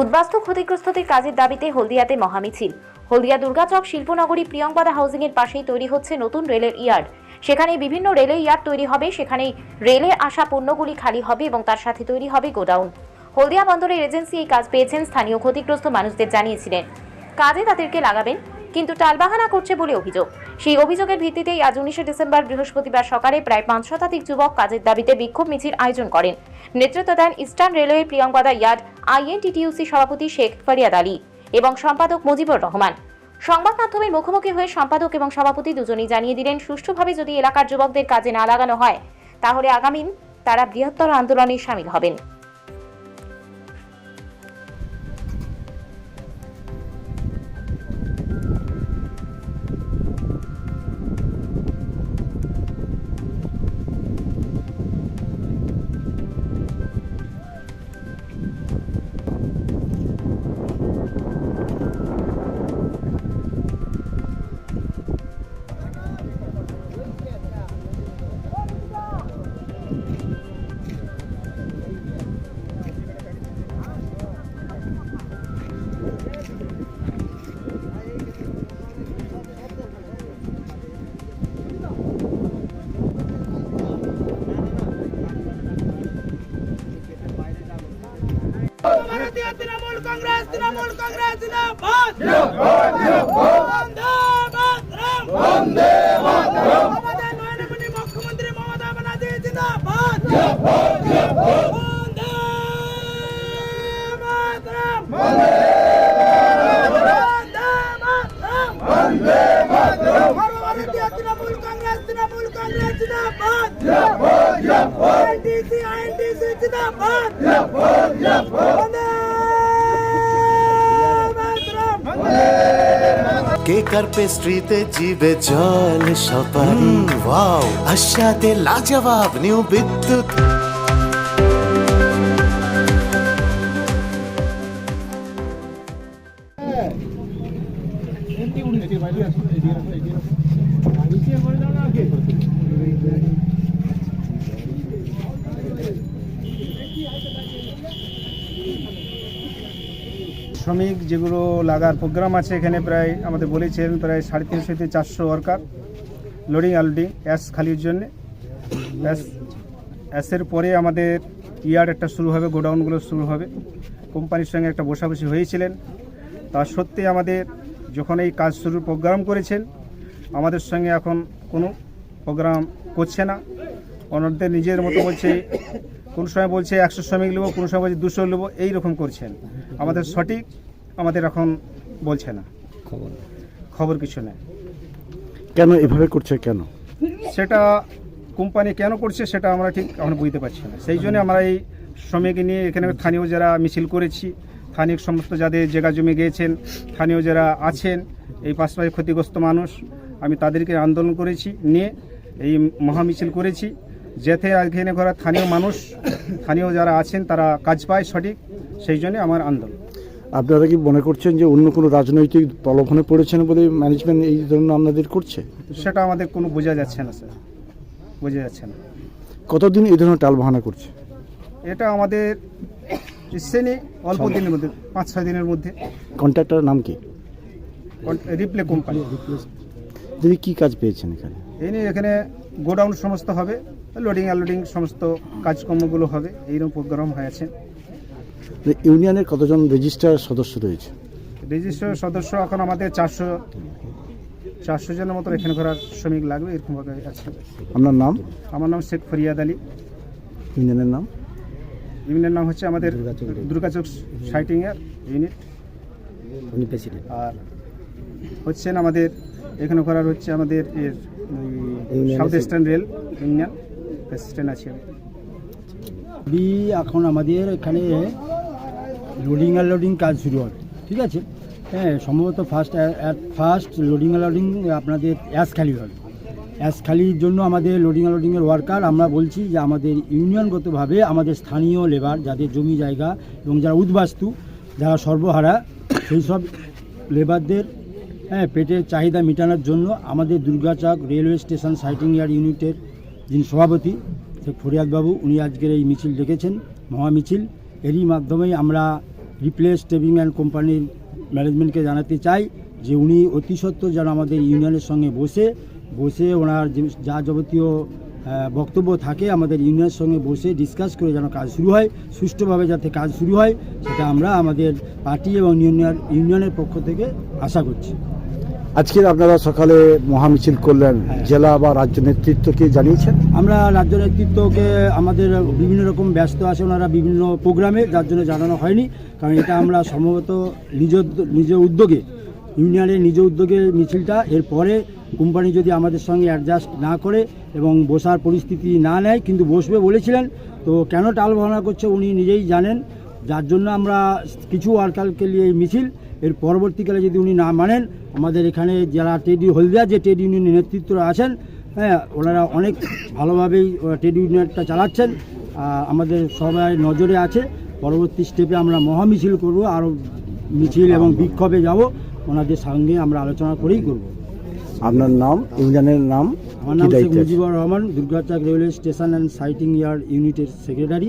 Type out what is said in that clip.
উদ্বাস্তু ক্ষতিগ্রস্তদের কাজের দাবিতে হলদিয়াতে মহামিছিল। হলদিয়া দুর্গাচক শিল্পনগরী প্রিয়ঙ্কাদা হাউজিং এর পাশেই তৈরি হচ্ছে নতুন রেলের ইয়ার্ড। সেখানে বিভিন্ন রেলের ইয়ার্ড তৈরি হবে সেখানে রেলে আসা পণ্যগুলি খালি হবে এবং তার সাথে তৈরি হবে গোডাউন। হলদিয়া বন্দরের এজেন্সি এই কাজ পেয়েছেন স্থানীয় ক্ষতিগ্রস্ত মানুষদের জানিয়েছিলেন। কাজে তাদেরকে লাগাবেন কিন্তু টালবাহানা করছে বলে অভিযোগ। সেই অভিযোগের ভিত্তিতেই আজ উনিশে ডিসেম্বর বৃহস্পতিবার সকালে প্রায় পাঁচ শতাধিক যুবক কাজের দাবিতে বিক্ষোভ মিছিল আয়োজন করেন। নেতৃত্ব দেন ইস্টার্ন রেলওয়ে প্রিয়ঙ্কাদা ইয়ার্ড, আইএনটিটিউসি সভাপতি শেখ ফরিয়াদ আলী এবং সম্পাদক মুজিবুর রহমান। সংবাদ মাধ্যমের মুখোমুখি হয়ে সম্পাদক এবং সভাপতি দুজনেই জানিয়ে দিলেন, সুষ্ঠুভাবে যদি এলাকার যুবকদের কাজে না লাগানো হয়, তাহলে আগামী তারা বৃহত্তর আন্দোলনে সামিল হবেন। ভারতীয় তৃণমূল কংগ্রেস তৃণমূল কংগ্রেস জিন্দাবাদ। বন্দে মাতরম। আমাদের নয়নমণি মুখ্যমন্ত্রী মমতা ব্যানার্জি জিন্দাবাদ। বন্দে মাতরম। বন্দে মাতরম। ভারতীয় তৃণমূল কংগ্রেস তৃণমূল কংগ্রেস জিন্দাবাদ। আইএনটিসি আইএনটিসি জিন্দাবাদ। বন্দে মাতরম কেকার পেস্ট্রিতে জিবে জল সপারি ওয়াও আশাতে লাজবাব নিউ বিদ্যুৎ। শ্রমিক যেগুলো লাগার প্রোগ্রাম আছে এখানে প্রায়, আমাদের বলেছেন প্রায় সাড়ে তিনশো থেকে চারশো ওয়ার্কার লোডিং আনলোডিং অ্যাস খালির জন্য। অ্যাস অ্যাসের পরে আমাদের ইয়ার একটা শুরু হবে, গোডাউনগুলো শুরু হবে। কোম্পানির সঙ্গে একটা বসাবসি হয়েছিলেন। তা সত্যি আমাদের যখন এই কাজ শুরুর প্রোগ্রাম করেছেন, আমাদের সঙ্গে এখন কোনো প্রোগ্রাম করছে না। অন্যদের নিজের মতো বলছে, কোন সময় বলছে একশো শ্রমিক নেব, কোনো সময় বলছে দুশো নেব, এইরকম করছেন। আমাদের সঠিক আমাদের এখন বলছে না। খবর। খবর কিছু নেই। কেন এভাবে করছে কেন? সেটা কোম্পানি কেন করছে সেটা আমরা ঠিক এখন বুঝতে পারছি না। সেই জন্য আমরা এই শ্রমিক নিয়ে এখানে স্থানীয় যারা মিছিল করেছি স্থানীয় সমস্ত যাদের জায়গা জমি গিয়েছেন স্থানীয় যারা আছেন এই পাশাপাশি ক্ষতিগ্রস্ত মানুষ আমি তাদেরকে আন্দোলন করেছি নিয়ে এই মহা মিছিল করেছি যাতে এখানে ঘোরা স্থানীয় মানুষ স্থানীয় যারা আছেন তারা কাজ পায় সঠিক সেই জন্য আমার আন্দোলন। আপনারা কি মনে করছেন যে অন্য কোনো রাজনৈতিক প্রলোভনে পড়েছেন বলে ম্যানেজমেন্ট এই ধরনের আপনাদের করছে? সেটা আমাদের কোনো বোঝা যাচ্ছে না স্যার। বোঝা যাচ্ছে না। কতদিন এই ধরনের টাল টালবাহানা করছে? এটা আমাদের শ্রেণি অল্প দিনের মধ্যে পাঁচ ছয় দিনের মধ্যে। কন্ট্রাক্টরের নাম কি? রিপ্লে কোম্পানি দিদি কি কাজ পেয়েছেন এখানে? এই নিয়ে এখানে গোডাউন সমস্ত হবে লোডিং আনলোডিং সমস্ত কাজকর্মগুলো হবে এইরকম প্রোগ্রাম হয়েছে ইউনিয়নের কতজন রেজিস্টার সদস্য রয়েছে? রেজিস্টার সদস্য এখন আমাদের চারশো চারশো জনের মতো এখানে ঘোরার শ্রমিক লাগবে এরকমভাবে আছে। আপনার নাম? আমার নাম শেখ ফরিয়াদ আলী। ইউনিয়নের নাম? ইউনিয়নের নাম হচ্ছে আমাদের দুর্গাচক সাইটিংয়ের ইউনিট। উনি আর হচ্ছেন আমাদের এখানে করার হচ্ছে আমাদের এর south eastern rail union. President আছে বি এখন আমাদের এখানে লোডিং আর লোডিং কাজ শুরু হবে, ঠিক আছে? হ্যাঁ সম্ভবত ফার্স্ট অ্যাট ফার্স্ট লোডিং আর লোডিং আপনাদের অ্যাস খালি হবে। অ্যাস খালির জন্য আমাদের লোডিং আর লোডিংয়ের ওয়ার্কার আমরা বলছি যে আমাদের ইউনিয়নগতভাবে আমাদের স্থানীয় লেবার যাদের জমি জায়গা এবং যারা উদ্বাস্তু, যারা সর্বহারা, সেই সব লেবারদের হ্যাঁ পেটের চাহিদা মেটানোর জন্য আমাদের Durgachak railway station siding yard ইউনিটের যিনি সভাপতি ফরিয়াদবাবু উনি আজকের এই মিছিল ডেকেছেন মহা মিছিল এরই মাধ্যমেই আমরা রিপ্লেস টেবিং অ্যান্ড কোম্পানির ম্যানেজমেন্টকে জানাতে চাই যে উনি অতি সত্ত্বর যেন আমাদের ইউনিয়নের সঙ্গে বসে বসে ওনার যা যাবতীয় বক্তব্য থাকে আমাদের ইউনিয়নের সঙ্গে বসে ডিসকাস করে যেন কাজ শুরু হয়, সুষ্ঠুভাবে যাতে কাজ শুরু হয়, সেটা আমরা আমাদের পার্টি এবং ইউনিয়ন ইউনিয়নের পক্ষ থেকে আশা করছি। আজকে আপনারা সকালে মহামিছিল করলেন জেলা বা রাজ্য নেতৃত্বকে জানিয়েছেন? আমরা রাজ্য নেতৃত্বকে আমাদের বিভিন্ন রকম ব্যস্ত আছে ওনারা বিভিন্ন প্রোগ্রামে যার জন্য জানানো হয়নি। কারণ এটা আমরা সম্ভবত নিজ নিজ উদ্যোগে ইউনিয়নের নিজ উদ্যোগে মিছিলটা। এরপরে কোম্পানি যদি আমাদের সঙ্গে অ্যাডজাস্ট না করে এবং বসার পরিস্থিতি না নেয় কিন্তু বসবে বলেছিলেন তো কেন টাল ভাবনা করছে উনি নিজেই জানেন। যার জন্য আমরা কিছু ওয়ার্কারকে নিয়ে মিছিল এর পরবর্তীকালে যদি উনি না মানেন আমাদের এখানে যারা ট্রেড হলদিয়া যে ট্রেড ইউনিয়নের নেতৃত্বরা আছেন হ্যাঁ ওনারা অনেক ভালোভাবেই ট্রেড ইউনিয়নটা চালাচ্ছেন। আমাদের সবাই নজরে আছে। পরবর্তী স্টেপে আমরা মহামিছিল করব আরও মিছিল এবং বিক্ষোভে যাব। ওনাদের সঙ্গে আমরা আলোচনা করেই করব। আপনার নাম ইউনিয়নের নাম আমার নাম Sheikh Mujibur Rahman Durgachak railway station and siding yard ইউনিটের সেক্রেটারি।